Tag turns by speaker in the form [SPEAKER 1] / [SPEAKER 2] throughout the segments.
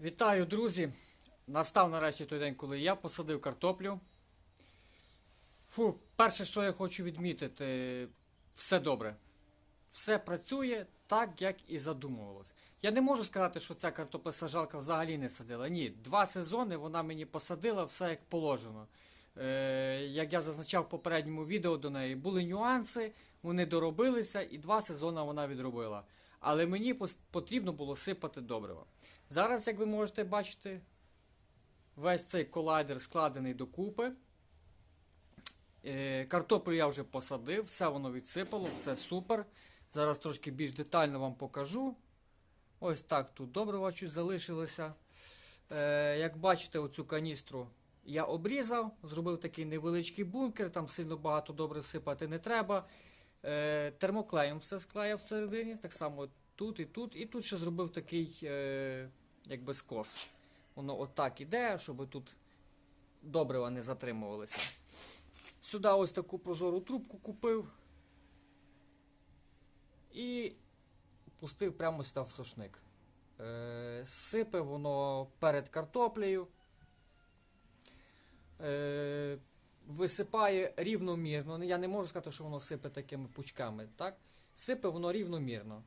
[SPEAKER 1] Вітаю, друзі! Настав нарешті той день, коли я посадив картоплю. Фу, перше, що я хочу відмітити, все добре. Все працює так, як і задумувалось. Я не можу сказати, що ця картоплесаджалка взагалі не садила. Ні, два сезони вона мені посадила все як положено. Е, як я зазначав в попередньому відео до неї, були нюанси, вони доробилися, і два сезони вона відробила. Але мені потрібно було сипати добрива. Зараз, як ви можете бачити, весь цей колайдер складений докупи. Е, Картоплю я вже посадив, все воно відсипало, все супер. Зараз трошки більш детально вам покажу. Ось так тут добрива чуть залишилося. Е, як бачите, оцю каністру я обрізав, зробив такий невеличкий бункер, там сильно багато добре сипати не треба. Е, термоклеєм все склеїв всередині, так само тут і тут. І тут ще зробив такий е, якби скос. Воно отак іде, щоб тут добрива не затримувалися. Сюди ось таку прозору трубку купив і пустив прямо сюди в сушник. Е, сипе воно перед картоплею. Е, висипає рівномірно. Ну, Я не можу сказати, що воно сипе такими пучками. Так? Сипе воно рівномірно.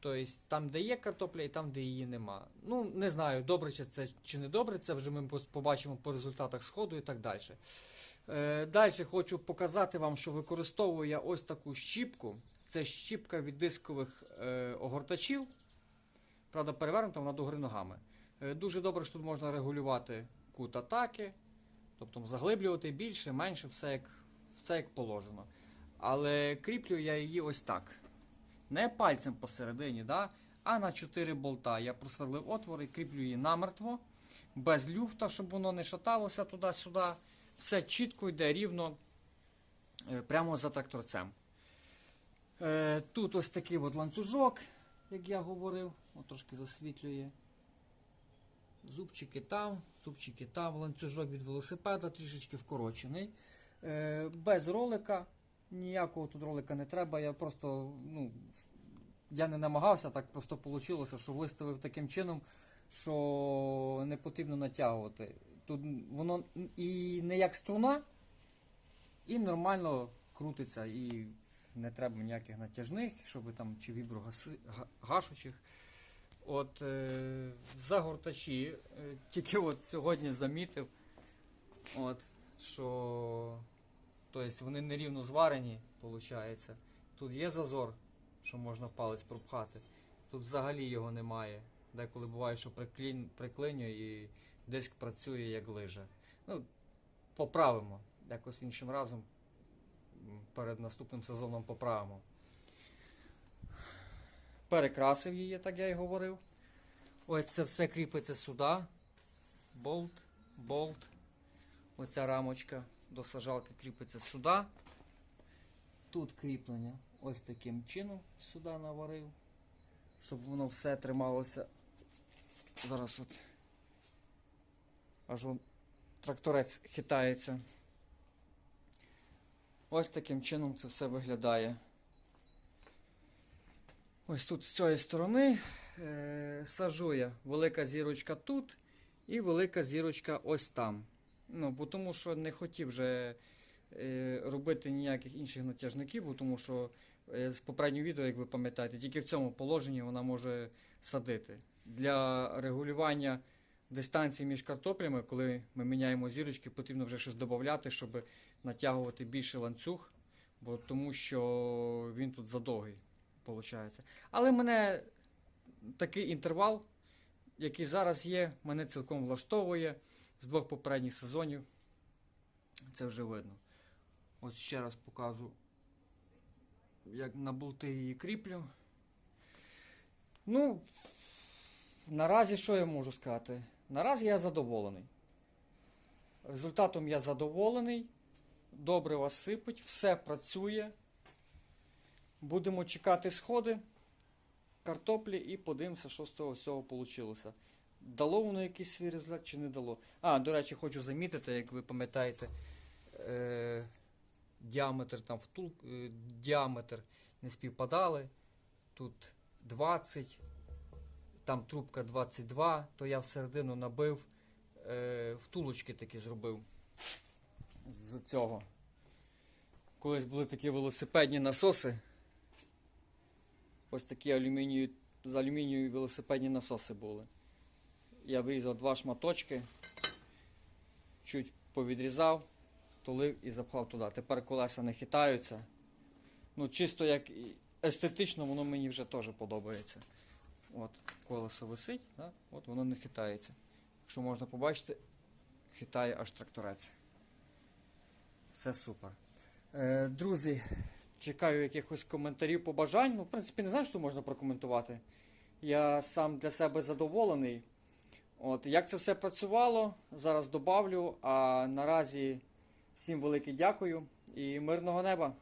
[SPEAKER 1] Тобто там, де є картопля, і там, де її нема. Ну, не знаю, добре чи це чи не добре, це вже ми побачимо по результатах сходу і так далі. Е, далі хочу показати вам, що використовую я ось таку щіпку. Це щіпка від дискових е, огортачів. Правда, перевернута вона догори ногами. Е, дуже добре, що тут можна регулювати кут атаки, тобто заглиблювати більше, менше, все як, все як положено. Але кріплю я її ось так. Не пальцем посередині, да? а на 4 болта. Я просверлив отвор і кріплю її намертво, без люфта, щоб воно не шаталося туди-сюди. Все чітко йде рівно е, прямо за тракторцем. Е, Тут ось такий от ланцюжок, як я говорив, от трошки засвітлює. Зубчики там, зубчики там, ланцюжок від велосипеда трішечки вкорочений. Е, без ролика. Ніякого тут ролика не треба. Я просто, ну, я не намагався, так просто вийшло, що виставив таким чином, що не потрібно натягувати. Тут воно і не як струна, і нормально крутиться, і не треба ніяких натяжних, щоб там чи віброгашучих. От е, загортачі, е, тільки от сьогодні замітив, от, що тобто вони нерівно зварені, виходить. Тут є зазор, що можна палець пропхати. Тут взагалі його немає. Деколи буває, що приклін, і диск працює як лижа. Ну, поправимо. Якось іншим разом перед наступним сезоном поправимо. Перекрасив її, так я і говорив. Ось це все кріпиться сюди. Болт, болт. Оця рамочка до сажалки кріпиться сюди. Тут кріплення ось таким чином сюди наварив, щоб воно все трималося. Зараз от аж тракторець хитається. Ось таким чином це все виглядає. Ось тут з цієї сторони е, сажу велика зірочка тут і велика зірочка ось там. Ну, бо тому що не хотів вже е, робити ніяких інших натяжників, бо тому що е, з попереднього відео, як ви пам'ятаєте, тільки в цьому положенні вона може садити. Для регулювання дистанції між картоплями, коли ми міняємо зірочки, потрібно вже щось додати, щоб натягувати більше ланцюг, бо тому що він тут задовгий. Виходить. Але мене такий інтервал, який зараз є, мене цілком влаштовує з двох попередніх сезонів. Це вже видно. Ось ще раз показую, як на болти її кріплю. Ну, наразі що я можу сказати? Наразі я задоволений. Результатом я задоволений. Добре вас сипить, все працює. Будемо чекати сходи картоплі і подивимося, що з цього всього вийшло. Дало воно якийсь свій результат чи не дало. А, до речі, хочу замітити, як ви пам'ятаєте, е, діаметр там втул, е, діаметр не співпадали. Тут 20, там трубка 22, то я всередину набив е, втулочки такі зробив з цього. Колись були такі велосипедні насоси. Ось такі алюмінію, з алюмінію велосипедні насоси були. Я вирізав два шматочки, чуть повідрізав, столив і запхав туди. Тепер колеса не хитаються. Ну, чисто як естетично, воно мені вже теж подобається. От, колесо висить, да? от воно не хитається. Якщо можна побачити, хитає аж тракторець. Все супер. Е, друзі, чекаю якихось коментарів, побажань. Ну, в принципі, не знаю, що можна прокоментувати. Я сам для себе задоволений. От, як це все працювало, зараз добавлю. А наразі всім велике дякую і мирного неба.